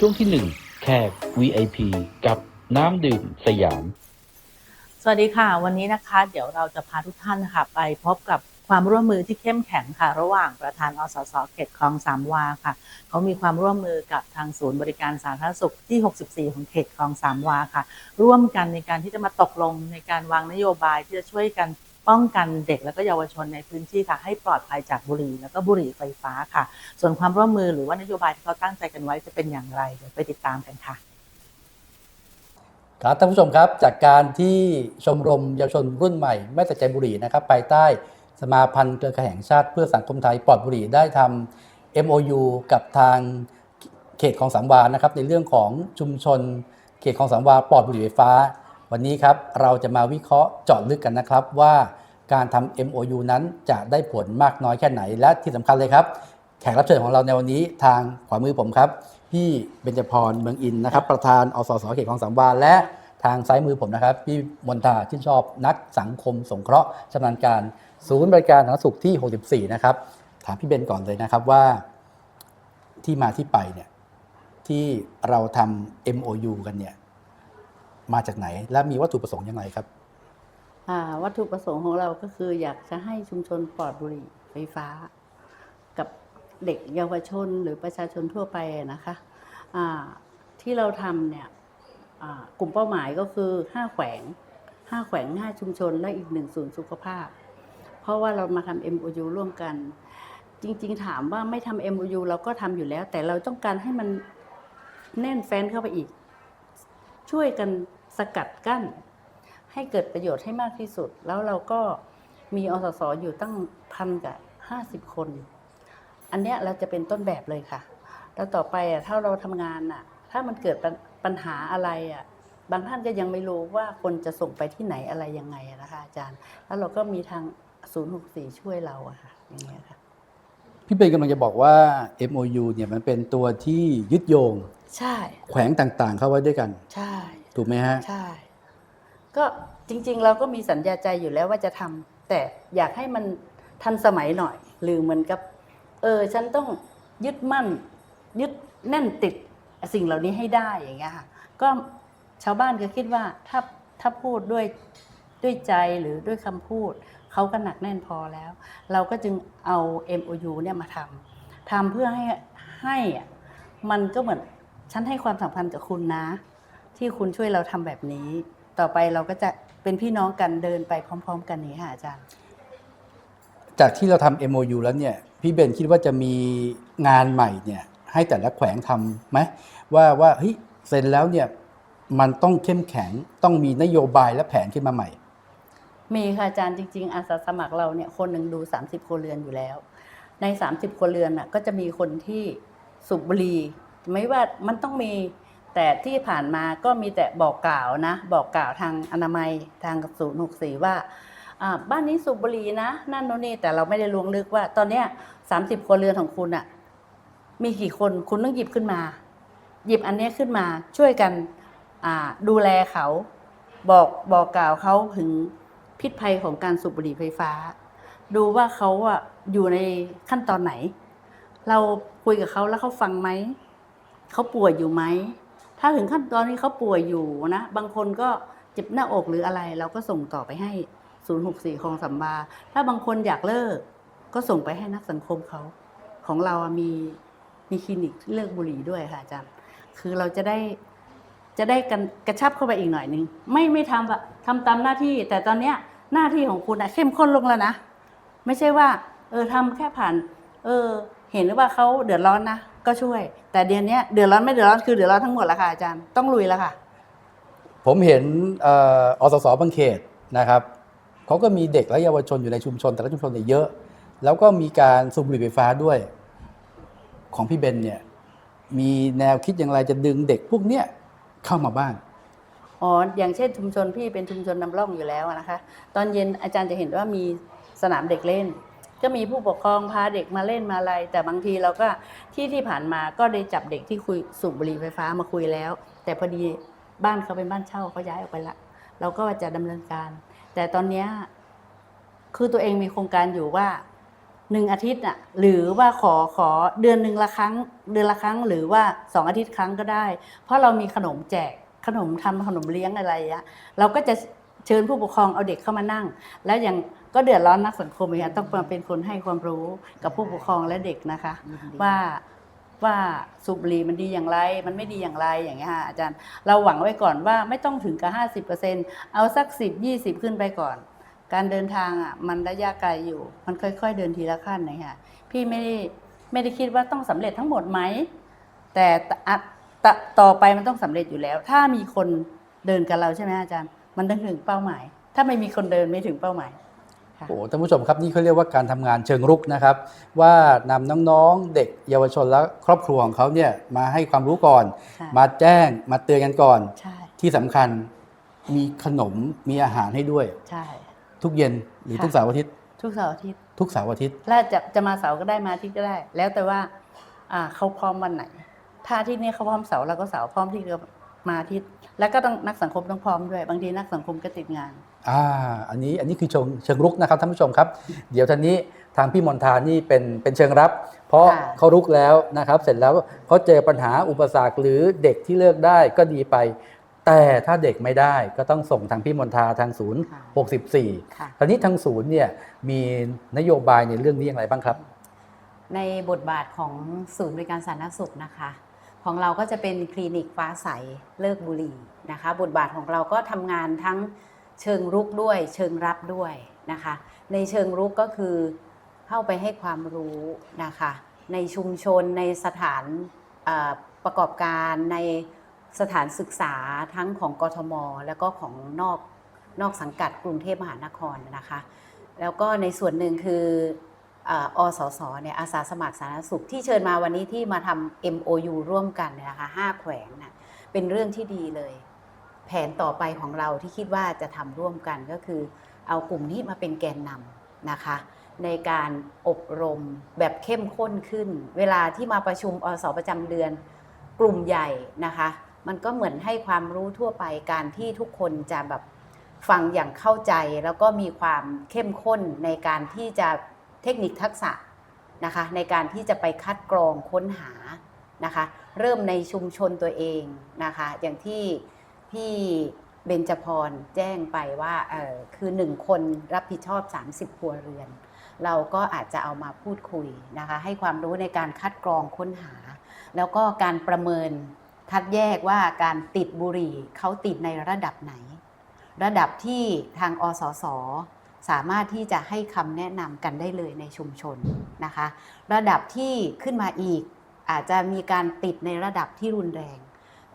ช่วงที่ 1 แขก VIP กับน้ำดื่มสยาม สวัสดีค่ะ วันนี้นะคะ เดี๋ยวเราจะพาทุกท่านนะคะไปพบกับความร่วมมือที่เข้มแข็งค่ะ ระหว่างประธานอสสเขตคลองสามวาค่ะ เขามีความร่วมมือกับทางศูนย์บริการสาธารณสุขที่ 64 ของเขตคลองสามวาค่ะ ร่วมกันในการที่จะมาตกลงในการวางนโยบายที่จะช่วยกัน ป้องกันเด็กและก็เยาวชนในพื้นที่ค่ะให้ปลอดภัยจากบุหรี่แล้วก็บุหรี่ไฟฟ้าค่ะ ส่วนความร่วมมือหรือว่านโยบายที่เขาตั้งใจกันไว้จะเป็นอย่างไรเดี๋ยวไปติดตามกันค่ะครับท่านผู้ชมครับจากการที่ชมรมเยาวชนรุ่นใหม่ไม่แต่ใจบุหรี่นะครับภายใต้สมาพันธ์เครือข่ายแห่งชาติเพื่อสังคมไทยปลอดบุหรี่ได้ทำ MOU กับทางเขตของสามวานะครับในเรื่องของชุมชนเขตของสามวาปลอดบุหรี่ไฟฟ้า วันนี้ครับเราจะมาวิเคราะห์เจาะลึกกันนะครับว่าการทำ MOU นั้นจะได้ผลมากน้อยแค่ไหน และที่สำคัญเลยครับ แขกรับเชิญของเราในวันนี้ทางขวามือผมครับ พี่เบญจพรเมืองอินนะครับ ประธานอสสเขตของสามวาและทางซ้ายมือผมนะครับ พี่มนทาชื่นชอบนักสังคมสงเคราะห์ชำนาญการ ศูนย์บริการสาธารณสุขที่ 64 นะครับ ถามพี่เบนก่อนเลยนะครับว่าที่มาที่ไปเนี่ยที่เราทำ MOU กันเนี่ย มาจากไหน และมีวัตถุประสงค์ยังไงครับวัตถุประสงค์ของเราก็คืออยากจะให้ชุมชนปลอดบุหรี่ไฟฟ้า กับเด็กเยาวชนหรือประชาชนทั่วไปนะคะอ่าที่เราทำเนี่ยกลุ่มเป้าหมายก็คือห้าแขวงห้าแขวงห้าชุมชน และอีกหนึ่งศูนย์สุขภาพ เพราะว่าเรามาทำ MOU ร่วมกัน จริงๆ ถามว่าไม่ทำ MOU เราก็ทำอยู่แล้ว แต่เราต้องการให้มันแน่นแฟ้นเข้าไปอีก ช่วยกัน สกัดกั้น ให้เกิดประโยชน์ให้มากที่สุด แล้วเราก็มีอสสอยู่ตั้งพันกับห้าสิบคน อันเนี้ยเราจะเป็นต้นแบบเลยค่ะ แล้วต่อไปอะถ้าเราทำงานอะ ถ้ามันเกิดปัญปัญหาอะไรอะบางท่านก็ยังไม่รู้ว่าคนจะส่งไปที่ไหนอะไรยังไงอะนะคะอาจารย์ แล้วเราก็มีทาง 064 ช่วยเราอะค่ะอย่างเงี้ยค่ะ พี่เบนกำลังจะบอกว่า MOU เนี่ยมันเป็นตัวที่ยึดโยง ใช่ แขวงต่างๆ เข้าไว้ด้วยกัน ใช่ ถูกไหมฮะ ใช่ ก็จริง ๆ เราก็มีสัญญาใจอยู่แล้วว่าจะทำแต่อยากให้มันทันสมัยหน่อย หรือเหมือนกับ เออ ฉันต้องยึดมั่น ยึดแน่นติดสิ่งเหล่านี้ให้ได้อย่างเงี้ยค่ะ ก็ชาวบ้านก็คิดว่าถ้าถ้าพูดด้วยด้วยใจหรือด้วยคำพูด เขาก็หนักแน่นพอแล้ว เราก็จึงเอา MOU เนี่ยมาทำทำเพื่อให้ให้อะมันก็เหมือนฉันให้ความสำคัญกับคุณนะ ที่คุณช่วยเราทำแบบนี้ ต่อไปเราก็จะเป็นพี่น้องกันเดินไปพร้อม ๆ กันนี้ค่ะอาจารย์ จากที่เราทำ MOU แล้วเนี่ยพี่เบนคิดว่าจะมีงานใหม่เนี่ยให้แต่ละแขวงทำไหมว่าว่าเฮ้ยเซ็นแล้วเนี่ยมันต้องเข้มแข็งต้องมีนโยบายและแผนขึ้นมาใหม่ มีค่ะอาจารย์จริง ๆ อาสาสมัครเราเนี่ยคนหนึ่งดู 30ครัวเรือนอยู่แล้ว ใน 30ครัวเรือนน่ะก็จะมีคนที่สูบบุหรี่ไม่ว่ามันต้องมี แต่ที่ผ่านมาก็มีแต่บอกกล่าวนะ บอกกล่าวทางอนามัยทางศูนย์หกสี่ว่าบ้านนี้สูบบุหรี่นะนั่นโน่นนี่แต่เราไม่ได้ลวงลึกว่า ตอนเนี้ยสามสิบครัวเรือนของคุณอะมีกี่คนคุณต้องหยิบขึ้นมา หยิบอันนี้ขึ้นมาช่วยกันดูแลเขาบอกบอกกล่าวเขาถึงพิษภัยของการสูบบุหรี่ไฟฟ้า ดูว่าเขาอะอยู่ในขั้นตอนไหน เราคุยกับเขาแล้วเขาฟังไหมเขาป่วยอยู่ไหม ถ้าถึงขั้นตอนนี้เขาป่วยอยู่นะ บางคนก็เจ็บหน้าอกหรืออะไร เราก็ส่งต่อไปให้ 064คลองสัมบา ถ้าบางคนอยากเลิก ก็ส่งไปให้นักสังคมเขา ของเราอะมีมีคลินิกเลิกบุหรี่ด้วยค่ะอาจารย์ คือเราจะได้จะได้กันกระชับเข้าไปอีกหน่อยนึง ไม่ไม่ทำอะทำตามหน้าที่ แต่ตอนเนี้ยหน้าที่ของคุณอะเข้มข้นลงแล้วนะ ไม่ใช่ว่า เออทำแค่ผ่าน เออ เห็นหรือว่าเขาเดือดร้อนนะ ก็ช่วย แต่เดือนเนี้ยเดือดร้อนไม่เดือดร้อนคือเดือดร้อนทั้งหมดแล้วค่ะอาจารย์ต้องลุยแล้วค่ะ ผมเห็นเอ่ออสสบางเขตนะครับเขาก็มีเด็กและเยาวชนอยู่ในชุมชนแต่ละชุมชนเนี่ยเยอะ แล้วก็มีการสูบบุหรี่ไฟฟ้าด้วย ของพี่เบนเนี่ยมีแนวคิดอย่างไรจะดึงเด็กพวกเนี้ยเข้ามาบ้างอ๋ออย่างเช่นชุมชนพี่เป็นชุมชนนำร่องอยู่แล้วนะคะ ตอนเย็นอาจารย์จะเห็นว่ามีสนามเด็กเล่น ก็มีผู้ปกครองพาเด็กมาเล่นมาอะไร แต่บางทีเราก็ที่ที่ผ่านมาก็ได้จับเด็กที่คุยสูบบุหรี่ไฟฟ้ามาคุยแล้ว แต่พอดีบ้านเขาเป็นบ้านเช่าเขาย้ายออกไปละ เราก็จะดำเนินการ แต่ตอนนี้คือตัวเองมีโครงการอยู่ว่าหนึ่งอาทิตย์อะหรือว่าขอขอเดือนหนึ่งละครั้ง เดือนละครั้งหรือว่าสองอาทิตย์ครั้งก็ได้ เพราะเรามีขนมแจกขนมทำขนมเลี้ยงอะไรอะเราก็จะ เชิญผู้ปกครองเอาเด็กเข้ามานั่ง แล้วยังก็เดือดร้อนนักสังคมอีกอะต้องมาเป็นคนให้ความรู้กับผู้ปกครองและเด็กนะคะ ว่าว่าสูบบุหรี่มันดีอย่างไร มันไม่ดีอย่างไรอย่างเงี้ยค่ะอาจารย์เราหวังไว้ก่อนว่าไม่ต้องถึงกับห้าสิบเปอร์เซ็นเอาสักสิบยี่สิบขึ้นไปก่อน การเดินทางอะมันระยะไกลอยู่ มันค่อย ๆ เดินทีละขั้นนะคะพี่ไม่ได้ไม่ได้คิดว่าต้องสำเร็จทั้งหมดไหมแต่ตะอะตะต่อไปมันต้องสำเร็จอยู่แล้ว ถ้ามีคนเดินกับเราใช่ไหมอาจารย์ มันต้องถึงเป้าหมาย ถ้าไม่มีคนเดินไม่ถึงเป้าหมายค่ะโอ้ท่านผู้ชมครับนี่เขาเรียกว่าการทำงานเชิงรุกนะครับ ว่านำน้องๆเด็กเยาวชนและครอบครัวของเขาเนี่ยมาให้ความรู้ก่อนใช่มาแจ้งมาเตือนกันก่อนใช่ที่สำคัญมีขนมมีอาหารให้ด้วยใช่ทุกเย็นหรือค่ะทุกเสาร์อาทิตย์ ทุกเสาร์อาทิตย์ ทุกเสาร์อาทิตย์แล้วจะจะมาเสาร์ก็ได้มาอาทิตย์ก็ได้ แล้วแต่ว่าอ่าเขาพร้อมวันไหน ถ้าอาที่นี้เขาพร้อมเสาร์เราก็เสาร์พร้อมที่จะ มาอาทิตย์แล้วก็ต้องนักสังคมต้องพร้อมด้วย บางทีนักสังคมก็ติดงานอ่าอันนี้อันนี้คือเชิงเชิงรุกนะครับท่านผู้ชมครับ เดี๋ยวท่านนี้ทางพี่มนทานี่เป็นเป็นเชิงรับ เพราะค่ะเขารุกแล้วนะครับ เสร็จแล้วเขาเจอปัญหาอุปสรรคหรือเด็กที่เลือกได้ก็ดีไป แต่ถ้าเด็กไม่ได้ก็ต้องส่งทางพี่มนทาทางศูนย์ค่ะ64ค่ะตอนนี้ทางศูนย์เนี่ยมีนโยบายในเรื่องนี้อย่างไรบ้างครับ ในบทบาทของศูนย์บริการสาธารณสุขนะคะ ของเราก็จะเป็นคลินิกฟ้าใสเลิกบุหรี่นะคะ บทบาทของเราก็ทำงานทั้งเชิงรุกด้วย เชิงรับด้วยนะคะ ในเชิงรุกก็คือเข้าไปให้ความรู้นะคะ ในชุมชนในสถานประกอบการในสถานศึกษาทั้งของกทม แล้วก็ของนอกนอกสังกัดกรุงเทพมหานครนะคะ แล้วก็ในส่วนหนึ่งคือ อสสเนี่ยอาสาสมัครสาธารณสุขที่เชิญมาวันนี้ที่มาทำ MOU ร่วมกันเนี่ยนะคะห้าแขวงน่ะเป็นเรื่องที่ดีเลย แผนต่อไปของเราที่คิดว่าจะทำร่วมกันก็คือ เอากลุ่มนี้มาเป็นแกนนำนะคะในการอบรมแบบเข้มข้นขึ้น เวลาที่มาประชุมอสประจำเดือนกลุ่มใหญ่นะคะ มันก็เหมือนให้ความรู้ทั่วไปการที่ทุกคนจะแบบฟังอย่างเข้าใจแล้วก็มีความเข้มข้นในการที่จะ เทคนิคทักษะนะคะในการที่จะไปคัดกรองค้นหานะคะเริ่มในชุมชนตัวเองนะคะอย่างที่พี่เบญจพรแจ้งไปว่าคือหนึ่งคนรับผิดชอบ 30 ครัวเรือน เราก็อาจจะเอามาพูดคุยนะคะให้ความรู้ในการคัดกรองค้นหา แล้วก็การประเมินคัดแยกว่าการติดบุหรี่เขาติดในระดับไหน ระดับที่ทางอสส สามารถที่จะให้คำแนะนำกันได้เลยในชุมชนนะคะ ระดับที่ขึ้นมาอีก อาจจะมีการติดในระดับที่รุนแรง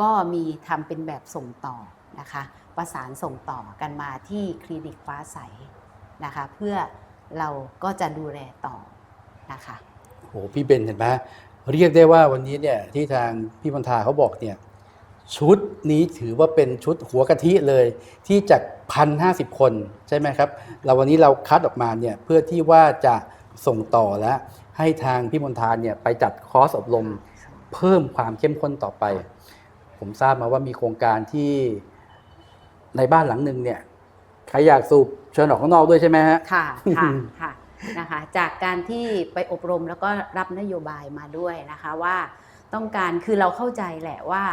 ก็มีทำเป็นแบบส่งต่อนะคะ ประสานส่งต่อกันมาที่คลินิกฟ้าใสนะคะ เพื่อเราก็จะดูแลต่อนะคะโหพี่เบนเห็นไหมเรียกได้ว่าวันนี้เนี่ยที่ทางพี่มนทาเขาบอกเนี่ย ชุดนี้ถือว่าเป็นชุดหัวกะทิเลยที่จากพันห้าสิบคนใช่ไหมครับเราวันนี้เราคัดออกมาเนี่ยเพื่อที่ว่าจะส่งต่อและให้ทางพี่มนทาเนี่ยไปจัดคอร์สอบรมเพิ่มความเข้มข้นต่อไป ผมทราบมาว่ามีโครงการที่ในบ้านหลังหนึ่งเนี่ยใครอยากสูบเชิญออกข้างนอกด้วยใช่ไหมฮะค่ะค่ะค่ะนะคะจากการที่ไปอบรมแล้วก็รับนโยบายมาด้วยนะคะว่าต้องการคือเราเข้าใจแหละว่า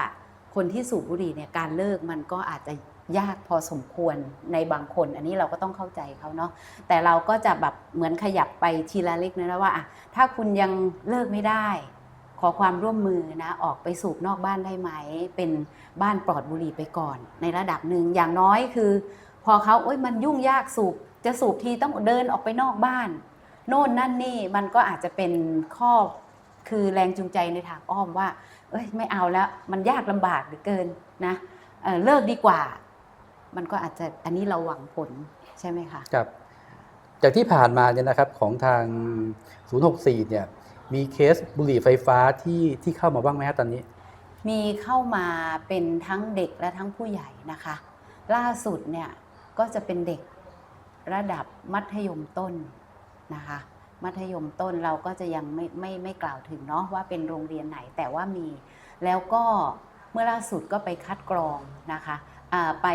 คนที่สูบบุหรี่เนี่ยการเลิกมันก็อาจจะยากพอสมควรในบางคน อันนี้เราก็ต้องเข้าใจเขาเนาะแต่เราก็จะแบบเหมือนขยับไปทีละเล็กนะว่าอะถ้าคุณยังเลิกไม่ได้ ขอความร่วมมือนะออกไปสูบนอกบ้านได้ไหม เป็นบ้านปลอดบุหรี่ไปก่อน ในระดับหนึ่งอย่างน้อยคือ พอเขาโอ๊ยมันยุ่งยากสูบจะสูบทีต้องเดินออกไปนอกบ้าน โน่นนั่นนี่มันก็อาจจะเป็นข้อคือแรงจูงใจในทางอ้อมว่า เอ้ยไม่เอาแล้ว มันยากลำบากเหลือเกินนะเอ่อเลิกดีกว่า มันก็อาจจะอันนี้เราหวังผลใช่ไหมคะครับ จากที่ผ่านมาเนี่ยนะครับของทาง 064 เนี่ย มีเคสบุหรี่ไฟฟ้าที่ที่เข้ามาบ้างไหมฮะตอนนี้ มีเข้ามาเป็นทั้งเด็กและทั้งผู้ใหญ่นะคะ ล่าสุดเนี่ยก็จะเป็นเด็กระดับมัธยมต้นนะคะ มัธยมต้นเราก็จะยังไม่ไม่ไม่กล่าวถึงเนาะว่าเป็นโรงเรียนไหนแต่ว่ามี แล้วก็เมื่อล่าสุดก็ไปคัดกรองนะคะไป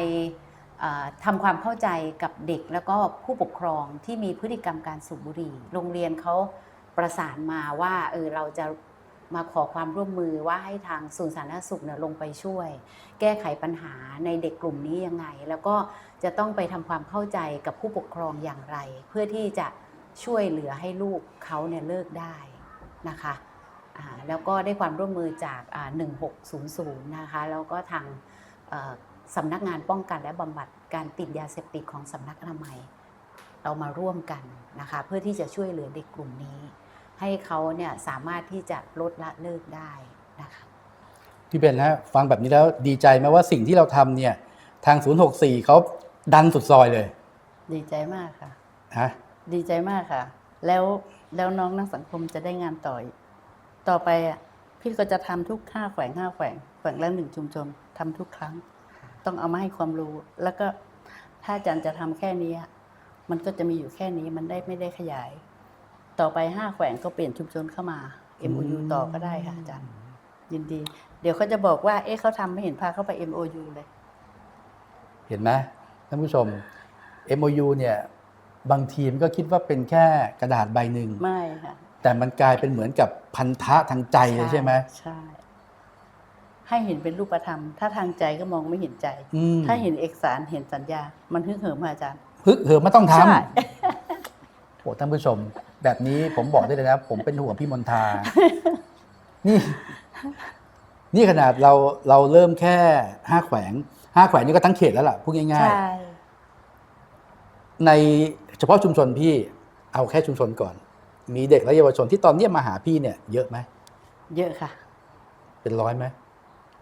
ทำความเข้าใจกับเด็กแล้วก็ผู้ปกครองที่มีพฤติกรรมการสูบบุหรี่ โรงเรียนเขาประสานมาว่าเออเราจะมาขอความร่วมมือว่าให้ทางศูนย์สาธารณสุขเนี่ยลงไปช่วย แก้ไขปัญหาในเด็กกลุ่มนี้ยังไง แล้วก็จะต้องไปทำความเข้าใจกับผู้ปกครองอย่างไร เพื่อที่จะ ช่วยเหลือให้ลูกเขาเนี่ยเลิกได้นะคะอ่าแล้วก็ได้ความร่วมมือจากอ่า1600 นะคะ แล้วก็ทางเอ่อสำนักงานป้องกันและบำบัดการติดยาเสพติดของสำนักอนามัย เรามาร่วมกันนะคะ เพื่อที่จะช่วยเหลือเด็กกลุ่มนี้ ให้เขาเนี่ยสามารถที่จะลดละเลิกได้นะคะพี่เบนฮะฟังแบบนี้แล้วดีใจไหมว่าสิ่งที่เราทำเนี่ย ทาง 064 เขาดันสุดซอยเลย ดีใจมากค่ะฮะ ดีใจมากค่ะ แล้วแล้วน้องนักสังคมจะได้งานต่ออีกต่อไปอะพี่ก็จะทำทุกห้าแขวงห้าแขวงแขวงละหนึ่งชุมชนทำทุกครั้ง ต้องเอามาให้ความรู้ แล้วก็ถ้าอาจารย์จะทำแค่นี้อะมันก็จะมีอยู่แค่นี้มันได้ไม่ได้ขยาย ต่อไปห้าแขวงก็เปลี่ยนชุมชนเข้ามา MOU ต่อก็ได้ค่ะอาจารย์ยินดี เดี๋ยวเขาจะบอกว่า เอ๊ะเขาทำไม่เห็นพาเข้าไป MOU เลย เห็นไหมท่านผู้ชม MOU เนี่ย บางทีมก็คิดว่าเป็นแค่กระดาษใบหนึ่งไม่ค่ะแต่มันกลายเป็นเหมือนกับพันธะทางใจเลยใช่ไหมใช่ ให้เห็นเป็นรูปธรรม ถ้าทางใจก็มองไม่เห็นใจ อืมถ้าเห็นเอกสารเห็นสัญญา มันฮึกเหิมค่ะอาจารย์ฮึกเหิมไม่ต้องทใช่ำโอ้ท่านผู้ชม แบบนี้ผมบอกได้เลยนะ ผมเป็นห่วงพี่มนทา นี่ นี่ขนาดเราเราเริ่มแค่ห้าแขวงห้าแขวงนี่ก็ทั้งเขตแล้วล่ะพูดง่ายใช่ๆ ในเฉพาะชุมชนพี่เอาแค่ชุมชนก่อน มีเด็กและเยาวชนที่ตอนเนี้ยมาหาพี่เนี่ยเยอะไหมเยอะค่ะ เป็นร้อยไหม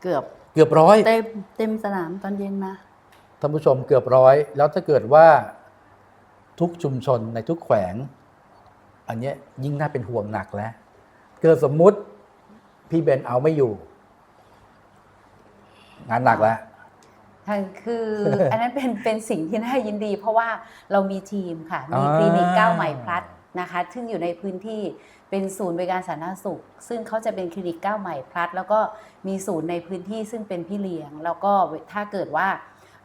เกือบเกือบร้อยเต็มเต็มสนามตอนเย็นมาท่านผู้ชมเกือบร้อย แล้วถ้าเกิดว่าทุกชุมชนในทุกแขวง อันเนี้ยยิ่งน่าเป็นห่วงหนักแล้ว เกิดสมมุติพี่เบนเอาไม่อยู่ งานหนักแล้วทาง คือ อันนั้นเป็นเป็นสิ่งที่น่ายินดี เพราะว่าเรามีทีมค่ะ มีอ่าคลินิกก้าวใหม่พลัดนะคะซึ่งอยู่ในพื้นที่เป็นศูนย์บริการสาธารณสุข ซึ่งเขาจะเป็นคลินิกก้าวใหม่พลัด แล้วก็มีศูนย์ในพื้นที่ซึ่งเป็นพี่เลี้ยง แล้วก็ถ้าเกิดว่า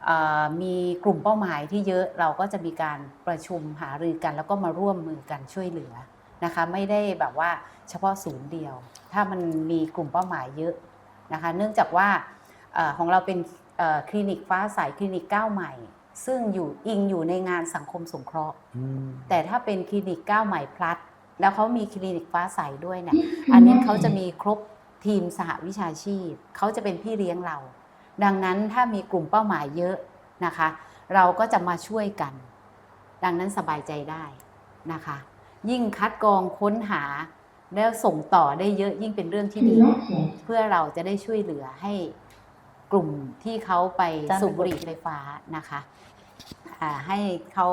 เอ่อมีกลุ่มเป้าหมายที่เยอะเราก็จะมีการประชุมหารือกัน แล้วก็มาร่วมมือกันช่วยเหลือนะคะไม่ได้แบบว่าเฉพาะศูนย์เดียว ถ้ามันมีกลุ่มเป้าหมายเยอะนะคะ เนื่องจากว่าเอ่อของเราเป็นเอ่อ คลินิกฟ้าใสคลินิกก้าวใหม่ ซึ่งอยู่อิงอยู่ในงานสังคมสงเคราะห์อืมแต่ถ้าเป็นคลินิกก้าวใหม่พลัด แล้วเขามีคลินิกฟ้าใสด้วยเนี่ยอันนี้เขาจะมีครบทีมสหวิชาชีพเขาจะเป็นพี่เลี้ยงเรา ดังนั้นถ้ามีกลุ่มเป้าหมายเยอะนะคะ เราก็จะมาช่วยกัน ดังนั้นสบายใจได้นะคะ ยิ่งคัดกรองค้นหาแล้วส่งต่อได้เยอะยิ่งเป็นเรื่องที่ดี เพื่อเราจะได้ช่วยเหลือให้ กลุ่มที่เขาไปจ้างสูบบุหรี่ไฟฟ้านะคะอ่าให้เขา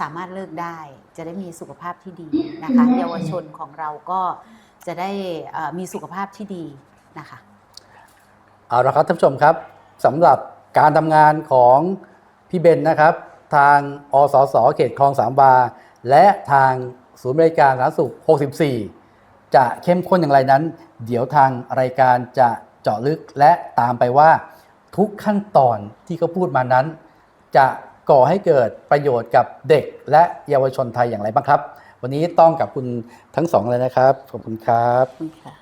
สามารถเลิกได้จะได้มีสุขภาพที่ดีนะคะเยาวชนของเราก็จะได้เอ่อมีสุขภาพที่ดีนะคะเอาละครับท่านผู้ชมครับสำหรับการทำงานของพี่เบนนะครับ ทางอสสเขตคลองสามวาและทางศูนย์บริการสาธารณสุข 64 จะเข้มข้นอย่างไรนั้น เดี๋ยวทางรายการจะ เจาะลึกและตามไปว่าทุกขั้นตอนที่เขาพูดมานั้น จะก่อให้เกิดประโยชน์กับเด็กและเยาวชนไทยอย่างไรบ้างครับ วันนี้ต้องกับคุณทั้งสองเลยนะครับ ขอบคุณครับค่ะ